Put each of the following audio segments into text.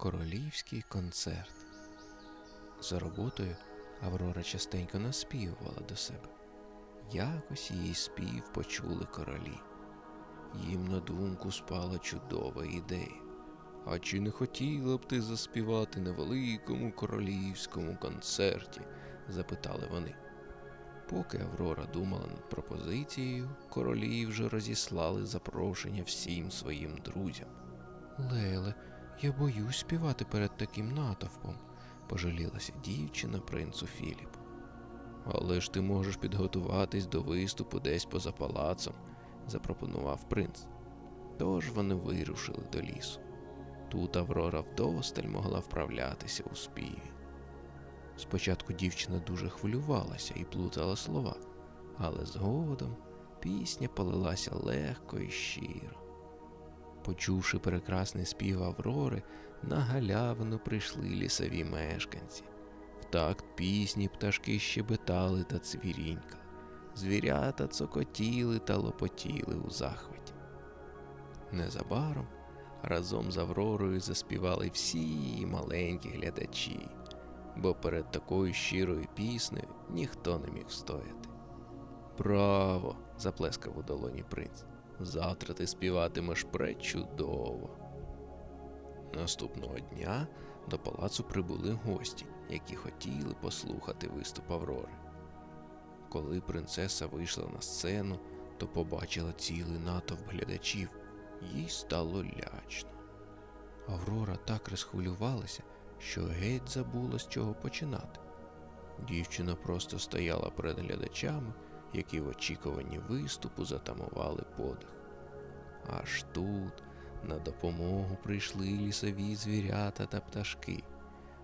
Королівський концерт. За роботою Аврора частенько наспівувала до себе. Якось її спів почули королі. Їм на думку спала чудова ідея. А чи не хотіла б ти заспівати на великому королівському концерті? запитали вони. Поки Аврора думала над пропозицією, королі вже розіслали запрошення всім своїм друзям. Леле, я боюсь співати перед таким натовпом, пожалілася дівчина принцу Філіпу. Але ж ти можеш підготуватись до виступу десь поза палацом, запропонував принц. Тож вони вирушили до лісу. Тут Аврора вдосталь могла вправлятися у співі. Спочатку дівчина дуже хвилювалася і плутала слова, але згодом пісня полилася легко і щиро. Почувши прекрасний спів Аврори, на галявину прийшли лісові мешканці. В такт пісні пташки щебетали та цвірінькали, звірята цокотіли та лопотіли у захваті. Незабаром разом з Авророю заспівали всі маленькі глядачі, бо перед такою щирою піснею ніхто не міг встояти. Браво! заплескав у долоні принц. Завтра ти співатимеш пречудово. Наступного дня до палацу прибули гості, які хотіли послухати виступ Аврори. Коли принцеса вийшла на сцену, то побачила цілий натовп глядачів, їй стало лячно. Аврора так розхвилювалася, що геть забула з чого починати. Дівчина просто стояла перед глядачами, які в очікуванні виступу затамували подих. Аж тут на допомогу прийшли лісові звірята та пташки.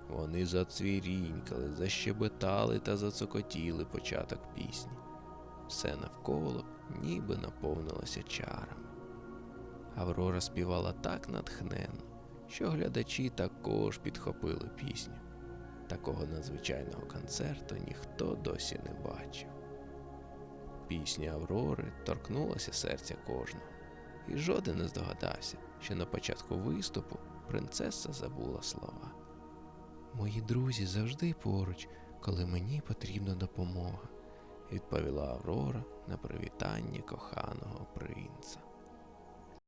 Вони зацвірінькали, защебетали та зацокотіли початок пісні. Все навколо ніби наповнилося чарами. Аврора співала так натхненно, що глядачі також підхопили пісню. Такого надзвичайного концерту ніхто досі не бачив. Пісня Аврори торкнулася серця кожного, і жоден не здогадався, що на початку виступу принцеса забула слова. Мої друзі завжди поруч, коли мені потрібна допомога, відповіла Аврора на привітання коханого принца.